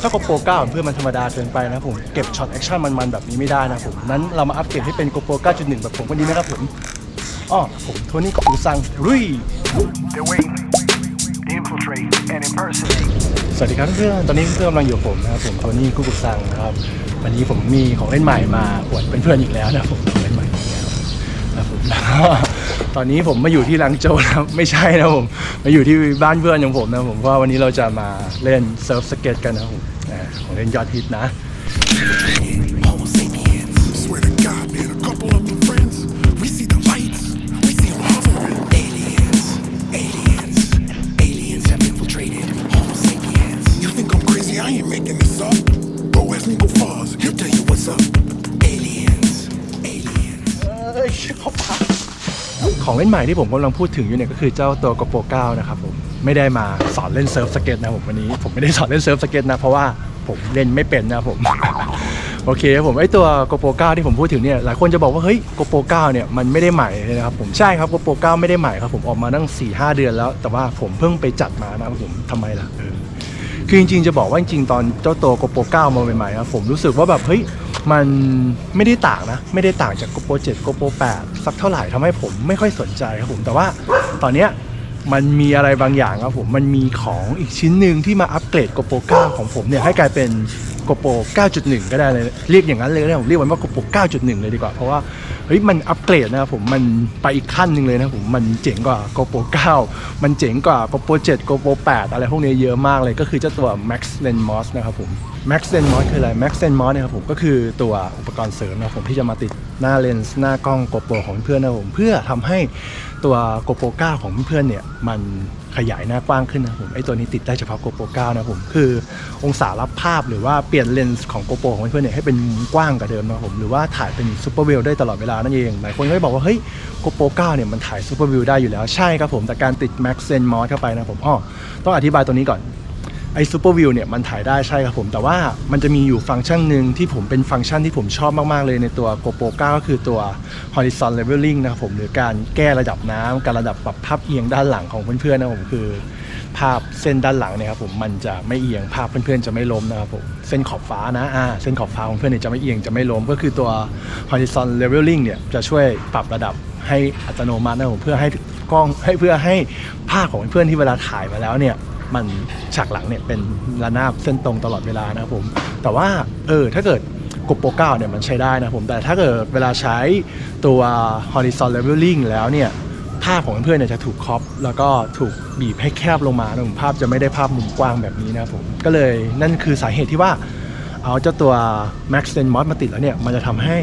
ถ้า GoPro 9เพื่อนมันธรรมดาเกินไปนะครับผมเก็บช็อตแอคชั่นมันๆแบบนี้ไม่ได้นะครับผมนั้นเรามาอัปเกรดให้เป็น GoPro 9.1 แบบผมวันนี้นะครับผมอ๋อผมโทนี่กับปูซังรุย They're waiting to infiltrate and impersonate. สวัสดีครับเพื่อนๆตอนนี้เพื่อนกำลังอยู่กับผมนะครับผมโทนี่กุ๊กซังนะครับวันนี้ผมมีของเล่นใหม่มาอวดเพื่อนๆอีกแล้วนะครับผมของเล่นใหม่ ครับผม ตอนนี้ผมมาอยู่ที่ลังโจวนะครับไม่ใช่นะผมมาอยู่ที่บ้านเพื่อนของผมนะผมเพราะว่าวันนี้เราจะมาเล่นเซิร์ฟสเก็ตกันนะครับผมอ่าของเล่นยอดฮิตนะ เล่นใหม่ที่ผมกำลังพูดถึงอยู่เนี่ยก็คือเจ้าตัว GoPro 9นะครับผมไม่ได้มาสอนเล่นเซิร์ฟสเก็ตนะผมวันนี้ ผมไม่ได้สอนเล่นเซิร์ฟสเก็ตนะเพราะว่าผมเล่นไม่เป็นนะผมโอเคครับผมไอตัว GoPro 9ที่ผมพูดถึงเนี่ยหลายคนจะบอกว่าเฮ้ย GoPro 9เนี่ยมันไม่ได้ใหม่เลยนะครับผมใช่ครับ GoPro 9ไม่ได้ใหม่ครับผมออกมาตั้ง 4-5 เดือนแล้ว แต่ว่าผมเพิ่งไปจัดมานะครับผมทำไมล่ะคือจริงๆจะบอกว่าจริงๆตอนเจ้าตัว GoPro 9มาใหม่ๆนะผมรู้สึกว่าแบบเฮ้ย มันไม่ได้ต่างนะ ไม่ได้ต่างจาก GoPro 7 GoPro 8 สักเท่าไหร่ทำให้ผมไม่ค่อยสนใจครับผม แต่ว่าตอนเนี้ย มันมีอะไรบางอย่างครับผม มันมีของอีกชิ้นหนึ่งที่มาอัปเกรด GoPro 9 ของผมเนี่ยให้กลายเป็น GoPro 9.1 ก็ได้เลยเรียกอย่างนั้นเลยก็ได้ผมเรียกมันว่า GoPro 9.1 เลยดีกว่าเพราะว่าเฮ้ยมันอัปเกรดนะครับผมมันไปอีกขั้นหนึ่งเลยนะครับผมมันเจ๋งกว่า GoPro 9 มันเจ๋งกว่า GoPro 7 GoPro 8 อะไรพวกนี้เยอะมากเลยก็คือเจ้าตัว Max Lens Mos นะครับผม Max Lens Mos คืออะไร Max Lens Mos เนี่ยครับผมก็คือตัวอุปกรณ์เสริมนะครับผมที่จะมาติดหน้าเลนส์หน้ากล้อง GoPro ของเพื่อนนะครับผมเพื่อทำให้ ตัว GoPro 9ของเพื่อนเนี่ยมันขยายหน้ากว้างขึ้นนะผมไอตัวนี้ติดได้เฉพาะ GoPro 9นะผมคือองศารับภาพหรือว่าเปลี่ยนเลนส์ของโกโปของเพื่อนเนี่ยให้เป็นมุมกว้างกว่าเดิมนะผมหรือว่าถ่ายเป็นซูเปอร์วิวได้ตลอดเวลานั่นเองหลายคนก็บอกว่าเฮ้ย GoPro 9เนี่ยมันถ่ายซูเปอร์วิวได้อยู่แล้วใช่ครับผมแต่การติดแม็กเซนมอสเข้าไปนะผมอ้อต้องอธิบายตัวนี้ก่อน ไอ้ซูเปอร์วิวเนี่ยมันถ่ายได้ใช่ครับผม แต่ว่ามันจะมีอยู่ฟังก์ชันหนึ่งที่ผมเป็นฟังก์ชันที่ผมชอบมาก ๆ เลยในตัว GoPro 9 ก็คือตัว Horizon Leveling นะครับผมหรือการแก้ระดับน้ำการระดับปรับภาพเอียงด้านหลังของเพื่อนๆนะผมคือ ภาพเส้นด้านหลังเนี่ยครับผมมันจะไม่เอียงภาพเพื่อนๆจะไม่ล้มนะครับผมเส้นขอบฟ้านะอ่าเส้นขอบฟ้าของเพื่อนเนี่ยจะไม่เอียงจะไม่ล้มก็คือตัว horizon leveling เนี่ยจะช่วยปรับระดับให้อัตโนมัตินะผมเพื่อให้กล้องให้เพื่อให้ภาพของเพื่อนๆที่เวลาถ่ายมาแล้วเนี่ย มันฉากหลังเนี่ยเป็นระนาบเส้นตรงตลอดเวลานะครับผม แต่ว่าเออถ้าเกิด GoPro 9เนี่ยมันใช้ได้นะครับผมแต่ถ้าเกิดเวลาใช้ตัว horizon leveling แล้วเนี่ยภาพของเพื่อนๆเนี่ยจะถูกครอปแล้วก็ถูกบีบให้แคบลงมานะผมภาพจะไม่ได้ภาพมุมกว้างแบบนี้นะครับผมก็เลยนั่นคือสาเหตุที่ว่าเอาเจ้าตัว Max Zen Mod มาติดแล้วเนี่ยมันจะทำให้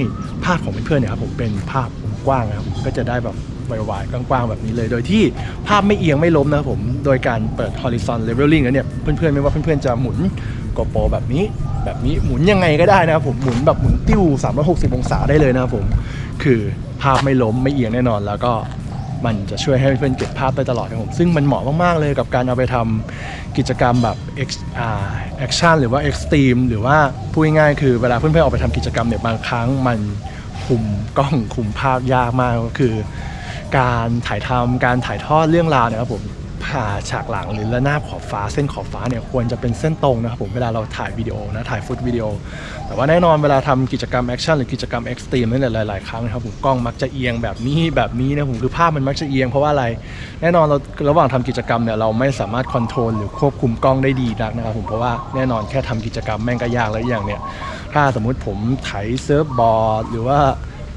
ภาพของเพื่อนๆเนี่ยครับผมเป็นภาพมุมกว้างนะครับผมก็จะได้แบบ วายๆ กว้างๆ แบบนี้เลย โดยที่ภาพไม่เอียงไม่ล้มนะครับผม โดยการเปิด horizon leveling แล้วเนี่ย เพื่อนๆ ไม่ว่าเพื่อนๆ จะหมุน GoPro แบบนี้แบบนี้หมุนยังไงก็ได้นะครับผม หมุนแบบหมุนติ้ว 360 องศาได้เลยนะครับผม คือภาพไม่ล้มไม่เอียงแน่นอนแล้วก็มันจะช่วยให้เพื่อนๆเก็บภาพได้ตลอดครับผม ซึ่งมันเหมาะมาก ๆ เลยกับการเอาไปทำกิจกรรมแบบ X อ่า action หรือว่า extreme หรือว่าพูดง่ายๆคือเวลาเพื่อนๆออกไปทำกิจกรรมเนี่ยบางครั้งมันคุมกล้องคุมภาพยากมากก็คือ การถ่ายทำการถ่ายทอดเรื่องราวเนี่ยครับผมผ่าฉากหลังหรือระนาบขอบฟ้าเส้นขอบฟ้าเนี่ยควรจะเป็นเส้นตรงนะครับผมเวลาเราถ่ายวิดีโอนะถ่ายฟุตวิดีโอ แต่ว่าแน่นอนเวลาทำกิจกรรมแอคชั่นหรือกิจกรรมเอ็กซ์ตรีมนี่แหละหลายๆครั้งนะครับผมกล้องมักจะเอียงแบบนี้แบบนี้นะผมคือภาพมันมักจะเอียงเพราะว่าอะไรแน่นอนเราระหว่างทำกิจกรรมเนี่ยเราไม่สามารถคอนโทรลหรือควบคุมกล้องได้ดีนักนะครับผมเพราะว่าแน่นอนแค่ทำกิจกรรมแม่งก็ยากแล้วอย่างเนี่ยถ้าสมมุติผมไถเซิร์ฟบอร์ดหรือว่า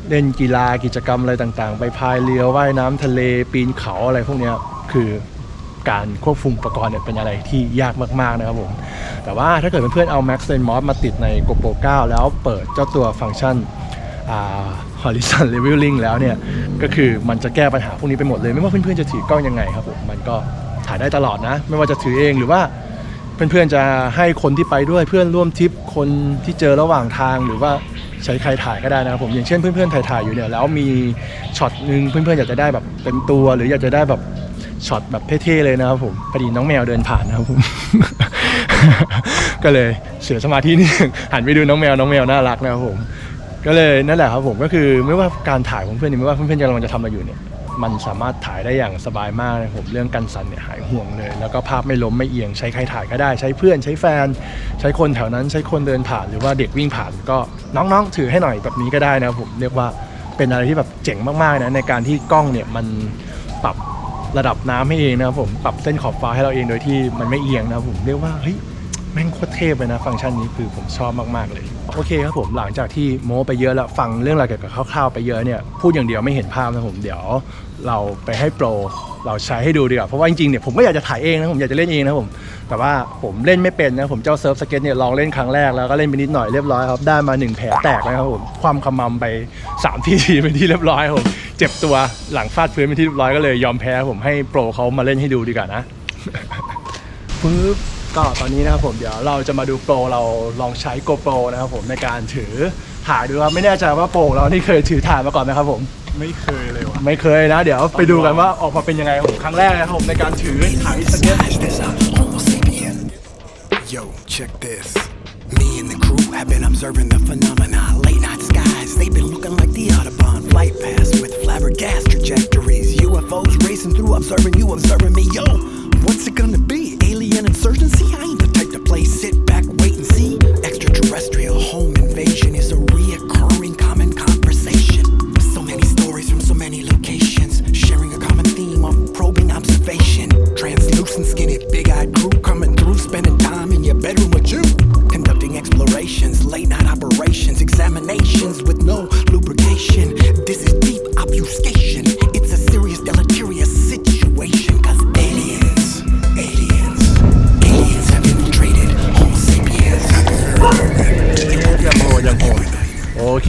เล่นกีฬากิจกรรมอะไรต่างๆ ไปพายเรือว่ายน้ำทะเลปีนเขาอะไรพวกนี้คือการควบคุมอุปกรณ์เนี่ยเป็นอะไรที่ยากมากๆนะครับผม แต่ว่าถ้าเกิดเพื่อนๆเอา Max Zen Mod มาติดใน GoPro 9 แล้วเปิดเจ้าตัวฟังก์ชัน Horizon Leveling แล้วเนี่ย ก็คือมันจะแก้ปัญหาพวกนี้ไปหมดเลย ไม่ว่าเพื่อนๆจะถือกล้องยังไงครับผม มันก็ถ่ายได้ตลอดนะ ไม่ว่าจะถือเองหรือว่า เพื่อนๆจะให้คนที่ไปด้วยเพื่อนร่วมทริปคนที่เจอระหว่างทางหรือว่าใช้ใครถ่ายก็ได้นะครับผมอย่างเช่นเพื่อนๆถ่ายๆอยู่เนี่ยแล้วมีช็อตหนึ่งเพื่อนๆอยากจะได้แบบเต็มตัวหรืออยากจะได้แบบช็อตแบบเท่ๆเลยนะครับผมพอดีน้องแมวเดินผ่านนะครับผมก็เลยเสียสมาธินิดนึงหันไปดูน้องแมวน้องแมวน่ารักนะครับผมก็เลยนั่นแหละครับผมก็คือไม่ว่าการถ่ายของเพื่อนนี่ไม่ว่าเพื่อนๆจะกำลังจะทำอะไรอยู่เนี่ย มันสามารถถ่ายได้อย่างสบายมากเลยผมเรื่องกันสั่นเนี่ยหายห่วงเลย แล้วก็ภาพไม่ล้มไม่เอียงใช้ใครถ่ายก็ได้ใช้เพื่อนใช้แฟน ใช้คนแถวนั้นใช้คนเดินผ่านหรือว่าเด็กวิ่งผ่านก็น้องๆ ถือให้หน่อยแบบนี้ก็ได้นะผมเรียกว่าเป็นอะไรที่แบบเจ๋งมากๆนะในการที่กล้องเนี่ยมันปรับระดับน้ำให้เองนะครับผมปรับเส้นขอบฟ้าให้เราเองโดยที่มันไม่เอียงนะผมเรียกว่าเฮ้ยแม่งโคตรเทพเลยนะฟังก์ชันนี้คือผมชอบมากๆเลย โอเคครับผมหลังจากที่โม้ไปเยอะแล้วฟังเรื่องราวเกี่ยวกับคร่าวๆไปเยอะเนี่ยพูดอย่างเดียวไม่เห็นภาพนะผมเดี๋ยวเราไปให้โปรเราใช้ให้ดูดีกว่าเพราะว่าจริงๆเนี่ยผมก็อยากจะถ่ายเองนะผมอยากจะเล่นเองนะผมแต่ว่าผมเล่นไม่เป็นนะผมเจ้าเซิร์ฟสเก็ตเนี่ยลองเล่นครั้งแรกแล้วก็เล่นไปนิดหน่อยเรียบร้อยครับได้มาหนึ่งแผลแตกนะครับผมความขมำไปสามทีทีเป็นที่เรียบร้อยผมเจ็บตัวหลังฟาดพื้นเป็นที่เรียบร้อยก็เลยยอมแพ้ผมให้โปรเขามาเล่นให้ดูดีกว่านะปึ๊บ ก็ตอนนี้นะครับผมเดี๋ยวเราจะมาดูโปรเราลองใช้ GoPro นะครับผมในการถือถ่ายดูครับไม่แน่ใจว่าโปรของเรานี่เคยถือถ่ายมาก่อนไหมครับผม ไม่เคยเลยว่ะไม่เคยนะ เดี๋ยวไปดูกันว่าออกมาเป็นยังไงครับผมครั้งแรกนะครับผมในการถือถ่ายสเก็ต Smash this up, Homo sapien. Yo, check this. Me and the crew have been observing the phenomena. Late night skies, they've been looking like the Audubon flight pass with flabbergast trajectories. UFOs racing through, observing you, observing me. Yo, what's it gonna be? Alien insurgency? I ain't the type to play sit back, wait and see.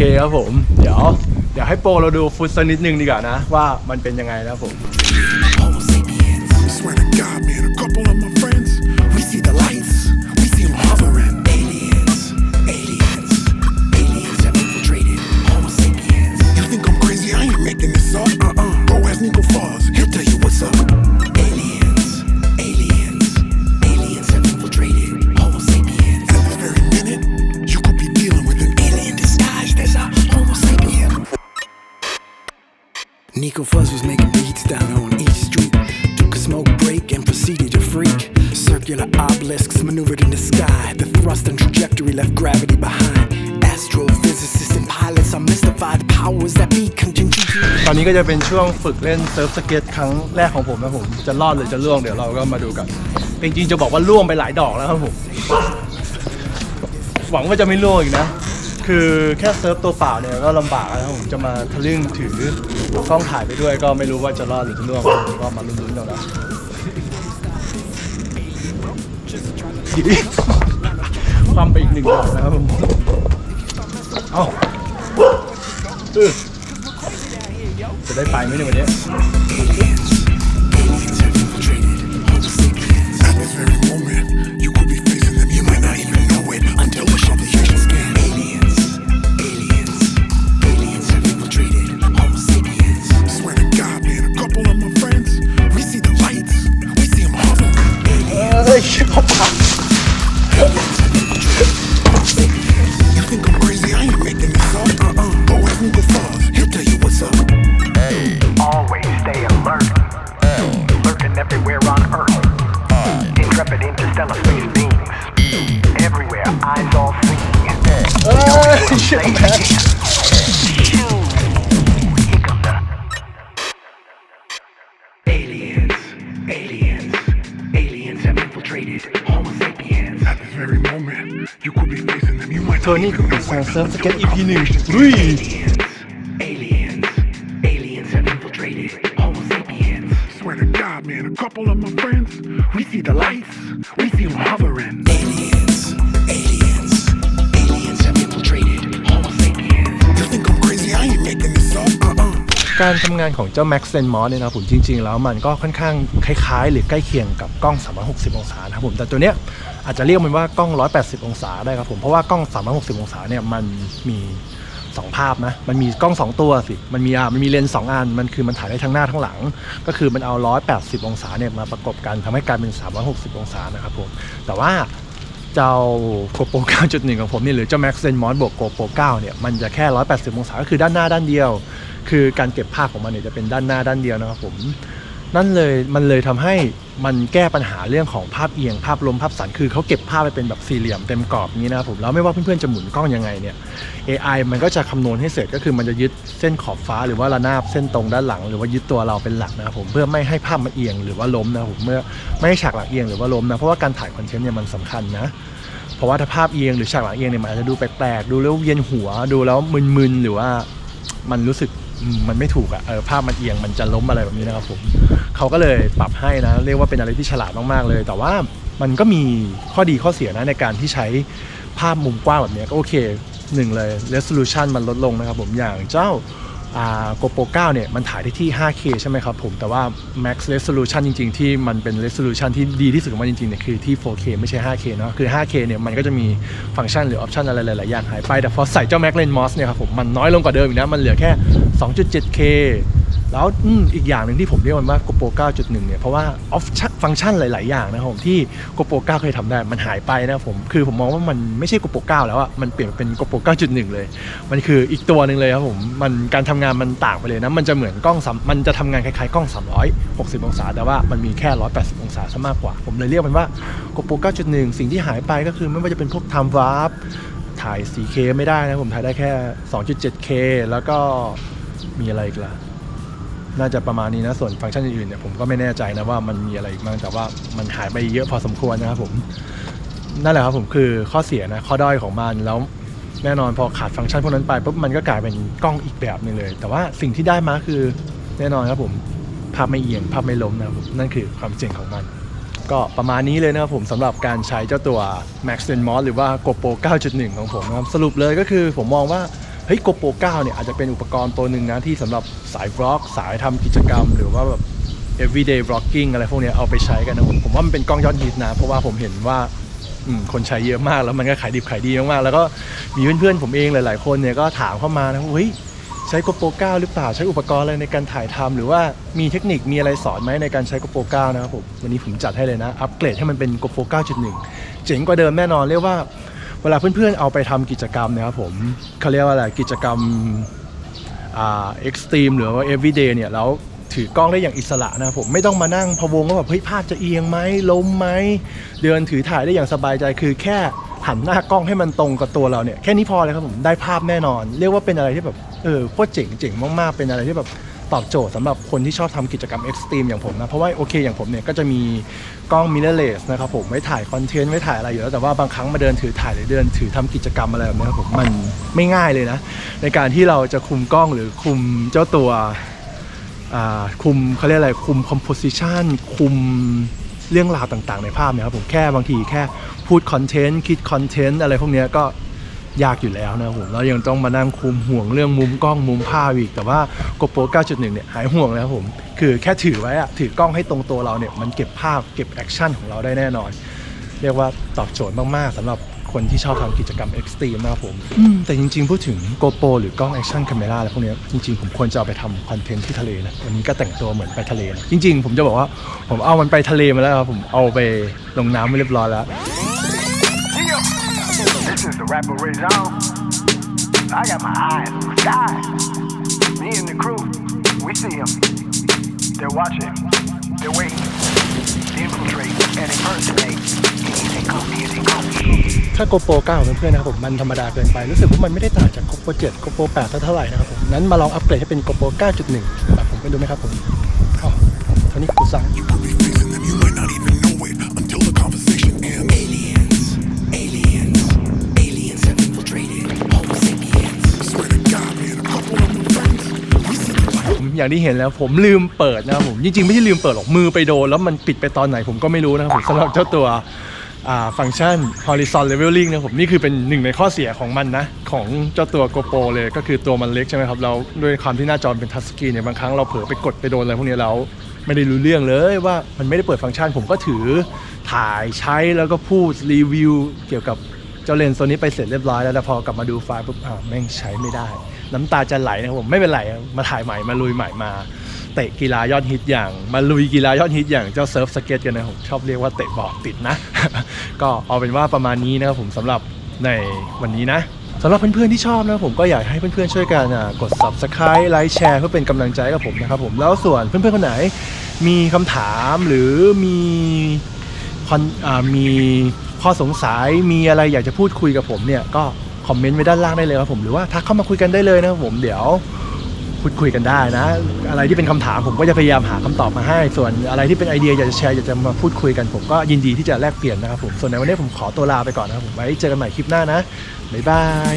คครับผม เดี๋ยว เดี๋ยวให้โปรเราดูฟุตสักนิดนึงดีกว่านะ ว่ามันเป็นยังไงนะครับผม Nico Fuzz was making beats down on East Street. Took a smoke break and proceeded to freak. Circular obelisks maneuvered in the sky. The thrust and trajectory left gravity behind. Astrophysicists and pilots are mystified. Powers that be continue to ตอนนี้ก็จะเป็นช่วงฝึกเล่นเซิร์ฟสเก็ตครั้งแรกของผมนะผม จะรอดหรือจะล่วงเดี๋ยวเราก็มาดูกัน จริงๆจะบอกว่าล่วงไปหลายดอกแล้วครับผม หวังว่าจะไม่ล่วงอีกนะ คือแค่เซิร์ฟตัวเปล่าเนี่ยก็ลำบากแล้วผมจะมาทะลึ่งถือกล้องถ่ายไปด้วย ก็ไม่รู้ว่าจะรอดหรือจะล่วงก็มาลุ้นๆกันนะความไปอีกหนึ่งดอกนะครับผมเอาจะได้ไปไหมในยวันนี้ Intrepid interstellar space beings. Everywhere, eyes all see. เอ้ยเชี่ยแม่ Here comes the Aliens, aliens, aliens have infiltrated Homo sapiens. At this very moment, you could be facing them. You might เธอนี่คือสาร God, man, a couple of my friends, we see the lights, we see them hovering. Aliens, aliens, aliens have infiltrated Homo sapiens. You think I'm crazy? I ain't making this up. Uh-uh. การทำงานของเจ้า Max Zen Mod เนี่ยนะผมจริง ๆ แล้วมันก็ค่อนข้างคล้ายๆ หรือใกล้เคียงกับกล้อง 360 องศานะครับผมแต่ตัวเนี้ยอาจจะเรียกมันว่ากล้อง 180 องศาได้ครับผมเพราะว่ากล้อง 360 องศาเนี่ยมันมี 2ภาพนะ มันมีกล้อง 2 ตัวสิ มันมีอะมันมีเลนส์2อัน มันคือมันถ่ายได้ทั้งหน้าทั้งหลัง ก็คือมันเอา 180 องศาเนี่ยมาประกบกันทำให้กลายเป็น 360 องศานะครับผม แต่ว่าเจ้า GoPro 9.1 ของผมนี่หรือเจ้า Max Zen Mod บวก GoPro 9 เนี่ย มันจะแค่ 180 องศา ก็คือด้านหน้าด้านเดียว คือการเก็บภาพของมันเนี่ยจะเป็นด้านหน้าด้านเดียวนะครับผม นั่นเลยมันเลยทำให้มันแก้ปัญหาเรื่องของภาพเอียงภาพลมภาพสันคือเขาเก็บภาพไปเป็นแบบสี่เหลี่ยมเต็มกรอบนี้นะครับผมแล้วไม่ว่าเพื่อนๆจะหมุนกล้องยังไงเนี่ย AI มันก็จะคำนวณให้เสร็จก็คือมันจะยึดเส้นขอบฟ้าหรือว่าระนาบเส้นตรงด้านหลัง หรือว่ายึดตัวเราเป็นหลักนะครับผมเพื่อไม่ให้ภาพมันเอียงหรือว่าล้มนะครับผมเมื่อไม่ให้ฉากหลังเอียงหรือว่าล้มนะเพราะว่าการถ่ายคอนเทนต์เนี่ยมันสำคัญนะเพราะว่าถ้าภาพเอียงหรือฉากหลังเอียงเนี่ยมันอาจจะดูแปลกๆดูแล้วเวียนหัวดูแล้วมึนๆหรือว่ามันรู้สึกมันไม่ถูกอะเออภาพมันเอียงมันจะล้มอะไรแบบนี้นะครับผม เขาก็เลยปรับให้นะ เรียกว่าเป็นอะไรที่ฉลาดมากๆเลย แต่ว่ามันก็มีข้อดีข้อเสียนะในการที่ใช้ภาพมุมกว้างแบบนี้ก็โอเคหนึ่งเลย resolution มันลดลงนะครับผมอย่างเจ้าอ่า GoPro 9เนี่ยมันถ่ายได้ที่ 5K ใช่ไหมครับผมแต่ว่า Max Resolution จริง ๆ ที่มันเป็น Resolution ที่ดีที่สุดของมันจริงๆเนี่ยคือที่ 4K ไม่ใช่ 5K เนาะคือ 5K เนี่ยมันก็จะมีฟังก์ชันหรือออปชันอะไรหลาย ๆ อย่างหายไป แต่พอใส่เจ้า Max Lens mos เนี่ยครับผมมันน้อยลงกว่าเดิมอีกนะ มันเหลือแค่ 2.7K แล้วอือีกอย่างหนึ่งที่ผมเรียกมันว่า GoPro 9.1 เนี่ย เพราะว่าออฟฟังก์ชันหลาย ๆ อย่างนะครับผมที่ GoPro 9 เคยทำได้มันหายไปนะผมคือผมมองว่ามันไม่ใช่ GoPro 9 แล้วอะมันเปลี่ยนเป็น GoPro 9.1 เลย มันคืออีกตัวหนึ่งเลยครับผมมันการทำงานมันต่างไปเลยนะ มันจะเหมือนกล้องมันจะทำงานคล้าย ๆ กล้อง 360 องศา แต่ว่ามันมีแค่ 180 องศาซะมากกว่า ผมเลยเรียกมันว่า GoPro 9.1 สิ่งที่หายไปก็คือไม่ว่าจะเป็นพวก time warp ถ่าย 4K ไม่ได้นะผมถ่ายได้แค่ 2.7K แล้วก็มีอะไรอีกล่ะ น่าจะประมาณนี้นะ ส่วนฟังก์ชันอื่นๆเนี่ยผมก็ไม่แน่ใจนะว่ามันมีอะไรอีกบ้างแต่ว่ามันหายไปเยอะพอสมควรนะครับผมนั่นแหละครับผมคือข้อเสียนะข้อด้อยของมันแล้วแน่นอนพอขาดฟังก์ชันพวกนั้นไปปุ๊บมันก็กลายเป็นกล้องอีกแบบหนึงเลย แต่ว่าสิ่งที่ได้มาคือแน่นอนครับผมภาพไม่เอียงภาพไม่ล้มนะครับนั่นคือความเจ๋งของมัน ก็ประมาณนี้เลยนะครับผมสำหรับการใช้เจ้าตัว Max l e n m o s หรือว่า GoPro 9.1 ของผมนะครับสรุปเลยก็คือผมมองว่า ฮ้ย GoPro 9เนี่ยอาจจะเป็นอุปกรณ์ตัวหนึ่งนะที่สำหรับสาย vlog สายทำกิจกรรม หรือว่าแบบ everyday vlogging อะไรพวกนี้เอาไปใช้กันนะผมผมว่ามันเป็นกล้องยอดฮิตนะ เพราะว่าผมเห็นว่าคนใช้เยอะมากแล้วมันก็ขายดิบขายดีมากๆแล้วก็มีเพื่อนๆผมเองหลาย ๆ คนเนี่ยก็ถามเข้ามานะว่าเฮ้ยใช้ GoPro 9หรือเปล่าใช้อุปกรณ์อะไรในการถ่ายทำหรือว่ามีเทคนิคมีอะไรสอนไหมในการใช้ GoPro 9นะครับผมวันนี้ผมจัดให้เลยนะอัปเกรดให้มันเป็น GoPro 9.1 เจ๋งกว่าเดิมแน่นอนเรียกว่า เวลาเพื่อนๆเอาไปทำกิจกรรมนะครับผมเขาเรียกว่าอะไรกิจกรรมอ่าเอ็กซ์ตรีมหรือว่า everyday เนี่ยแล้วถือกล้องได้อย่างอิสระนะครับผมไม่ต้องมานั่งพะวงว่าแบบเฮ้ยภาพจะเอียงไหมล้มไหมเดินถือถ่ายได้อย่างสบายใจคือแค่หันหน้ากล้องให้มันตรงกับตัวเราเนี่ยแค่นี้พอเลยครับผมได้ภาพแน่นอน เรียกว่าเป็นอะไรที่แบบเออโคตรเจ๋งเจ๋งมากๆเป็นอะไรที่แบบ ตอบโจทย์สำหรับคนที่ชอบทำกิจกรรมเอ็กซ์ตรีมอย่างผมนะ เพราะว่าโอเคอย่างผมเนี่ยก็จะมีกล้องมิเรเลสนะครับผมไว้ถ่ายคอนเทนต์ไว้ถ่ายอะไรอยู่แล้ว แต่ว่าบางครั้งมาเดินถือถ่ายหรือเดินถือทำกิจกรรมอะไรแบบนี้ครับผมมันไม่ง่ายเลยนะ ในการที่เราจะคุมกล้องหรือคุมเจ้าตัวอ่าคุมเขาเรียกอะไรคุมคอมโพสิชันคุมเรื่องราวต่างๆ ในภาพเนี่ยครับผมแค่บางทีแค่พูดคอนเทนต์คิดคอนเทนต์อะไรพวกนี้ก็ ยากอยู่แล้วนะครับผมแล้วยังต้องมานั่งคุมห่วงเรื่องมุมกล้องมุมภาพอีก แต่ว่า GoPro 9.1 เนี่ยหายห่วงแล้วครับผมคือแค่ถือไว้อะถือกล้องให้ตรงตัวเราเนี่ยมันเก็บภาพเก็บแอคชั่นของเราได้แน่นอน เรียกว่าตอบโจทย์มาก ๆสำหรับคนที่ชอบทำกิจกรรมเอ็กซ์ตรีมนะครับผมอืมแต่จริง ๆ พูดถึง GoPro หรือกล้องแอคชั่น a า e r a อะไรพวกเนี้ยจริง ๆ ผมควรจะเอาไปทำคอนเทนต์ที่ทะเลนะ วันนี้ก็แต่งตัวเหมือนไปทะเลนะจริง ๆ ผมจะบอกว่าผมเอามันไปทะเลมาแล้วครับผมเอาไปลงน้ำไปเรียบร้อยแล้ว This is the rapper Ray Zone. I got my eyes on the sky. Me and the crew, we see them. They're watching. They're waiting. To infiltrate and impersonate. Here they come, here they come. ถ้า GoPro 9ของเพื่อนๆนะครับผมมันธรรมดาเกินไป รู้สึกว่ามันไม่ได้ต่างจาก GoPro 7 GoPro 8เท่าไหร่นะครับผมนั้นมาลองอัปเกรดให้เป็น GoPro 9.1แบบผมไปดูไหมครับผมอ๋อเท่านี้กูสั่ง อย่างที่เห็นแล้วผมลืมเปิดนะครับผมจริงๆไม่ใช่ลืมเปิดหรอกมือไปโดนแล้วมันปิดไปตอนไหนผมก็ไม่รู้นะครับผมสำหรับเจ้าตัวฟังก์ชัน horizon leveling นะผมนี่คือเป็นหนึ่งในข้อเสียของมันนะ ของเจ้าตัว GoPro เลยก็คือตัวมันเล็กใช่ไหมครับแล้วด้วยความที่หน้าจอเป็นทัชสกรีนเนี่ยบางครั้งเราเผลอไปกดไปโดนอะไรพวกนี้แล้วไม่ได้รู้เรื่องเลยว่ามันไม่ได้เปิดฟังก์ชัน ผมก็ถือถ่ายใช้แล้วก็พูดรีวิว เกี่ยวกับเจ้าเลนส์ตัวนี้ไปเสร็จเรียบร้อยแล้วแต่พอกลับมาดูไฟล์ปุ๊บอ้าวแม่งใช้ไม่ได้ น้ำตาจะไหลนะครับผมไม่เป็นไรมาถ่ายใหม่มาลุยใหม่มาเตะกีฬายอดฮิตอย่าง มาลุยกีฬายอดฮิตอย่างเจ้าเซิร์ฟสเก็ตกันนะผมชอบเรียกว่าเตะบอลติดนะ ก็เอาเป็นว่าประมาณนี้นะครับผมสำหรับในวันนี้นะสำหรับเพื่อนๆที่ชอบนะผมก็อยากให้เพื่อนๆช่วยกันกด subscribe ไลค์แชร์เพื่อเป็นกำลังใจกับผมนะครับผมแล้วส่วนเพื่อนๆคนไหนมีคำถามหรือมีอนอ่ามีข้อสงสัยมีอะไรอยากจะพูดคุยกับผมเนี่ยก็ อมเมนต์ไว้ด้านล่างได้เลยครับผมหรือว่าทักเข้ามาคุยกันได้เลยนะครับผมเดี๋ยวพูดคุยกันได้นะ อะไรที่เป็นคำถามผมก็จะพยายามหาคำตอบมาให้ ส่วนอะไรที่เป็นไอเดียอยากจะแชร์อยากจะมาพูดคุยกันผมก็ยินดีที่จะแลกเปลี่ยนนะครับผมส่วนในวันนี้ผมขอตัวลาไปก่อนนะครับผมไว้เจอกันใหม่คลิปหน้านะบ๊ายบาย